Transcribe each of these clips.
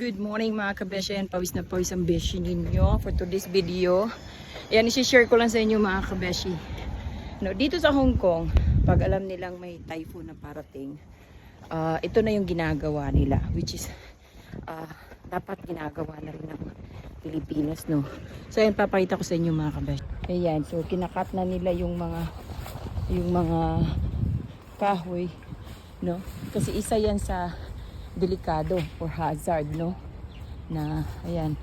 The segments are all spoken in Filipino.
Good morning mga kabeshi and pawis na pawis ang beshi ninyo for today's video. Ayan, isi-share ko lang sa inyo mga kabeshi. No, dito sa Hong Kong, pag alam nilang may typhoon na parating, ah, ito na yung ginagawa nila, which is ah, dapat ginagawa na rin ng Pilipinas, no? So, ayan, papakita ko sa inyo mga kabeshi. Ayan, so kinakat na nila yung mga yung mga kahoy, no? Kasi isa yan sa delikado or hazard, no? Na, ayan,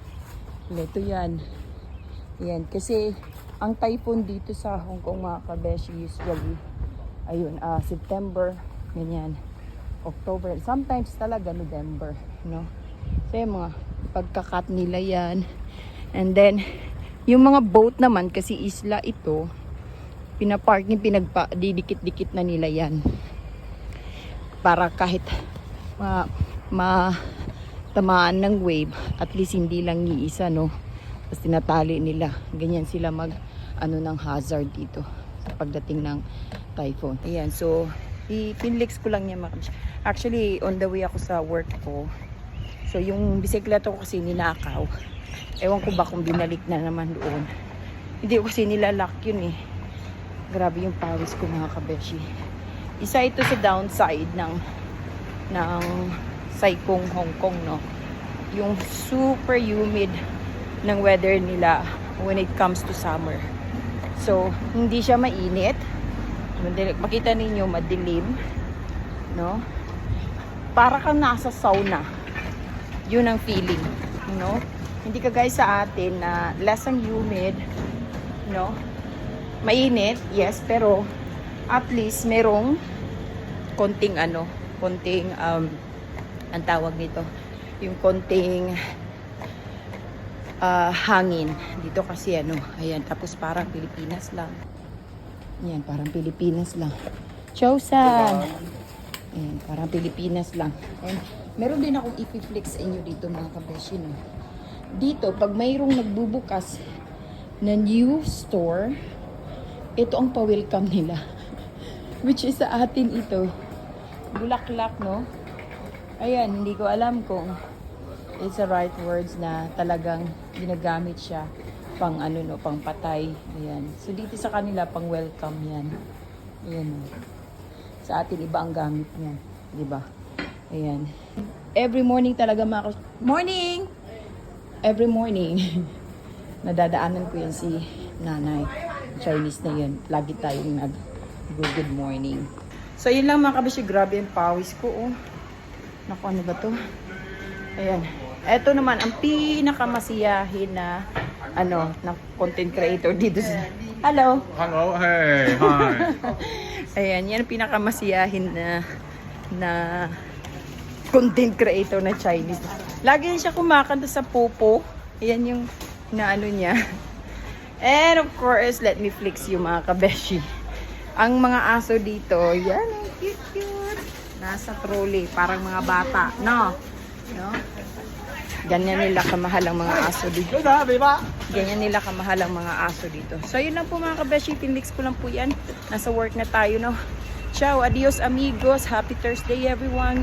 leto yan. Ayan, kasi ang typhoon dito sa Hong Kong mga kabeshi usually, ayun, ah, September, ganyan, October, sometimes talaga November, no? So yung mga pagkakat nila yan. And then, yung mga boat naman, kasi isla ito, pinapark ni pinagpa, didikit-dikit na nila yan. Para kahit ma, ma tamaan ng wave, at least hindi lang iisa, no? Tapos tinatali nila. Ganyan sila mag, ano ng hazard dito sa pagdating ng typhoon. Ayan, so, i-pinlix ko lang niya. Actually, on the way ako sa work ko. So, yung bisikleta ko kasi ninakaw. Ewan ko ba kung binalik na naman doon. Hindi ko kasi nilalak yun eh. Grabe yung pawis ko mga kabeshi. Isa ito sa downside ng ng Saikong Hong Kong, no? Yung super humid ng weather nila when it comes to summer. So, hindi siya mainit. Makita ninyo, madilim. No? Para kang nasa sauna. Yun ang feeling. No? Hindi ka guys sa atin na less ang humid. No? Mainit, yes, pero at least merong konting ano, konting um, ang tawag nito, yung konting ah, hangin. Dito kasi ano, ayan, tapos parang Pilipinas lang. Ayan, parang Pilipinas lang. Chowsan! Ayan, parang Pilipinas lang. And meron din akong ipiflex sa inyo dito mga kabeshi, no? Dito, pag mayroong nagbubukas na new store, ito ang pa-welcome nila. Which is sa atin ito. Bulaklak, no? Ayan, hindi ko alam kung it's the right words na talagang ginagamit siya pang ano no, pang patay. Ayan. So dito sa kanila pang welcome yan. Ayan. Sa atin iba ang gamit niya, 'di ba? Ayan. Every morning talaga mga Morning! Every morning nadadaanan ko yan si nanay. Chinese na yun. Lagi tayong nag good morning. So yun lang mga kabisyo, grabe yung pawis ko oh. Naku, ano ba to? Ayan. Ito naman, ang pinakamasiyahin na ano, na content creator dito sa... Hello! Hello, hey, hi. Ayan, yan ang pinakamasiyahin na na content creator na Chinese. Lagi siya kumakanta sa popo. Ayan yung na ano niya. And of course, let me flex yung mga kabeshi. Ang mga aso dito, yan, ang cute-cute. Nasa trolley, parang mga bata. No? No? Ganyan nila kamahal ang mga aso dito. Diba? Ganyan nila kamahal ang mga aso dito. So, yun lang po mga kabeshi. Pinlix ko lang po yan. Nasa work na tayo, no? Ciao, adios amigos. Happy Thursday, everyone.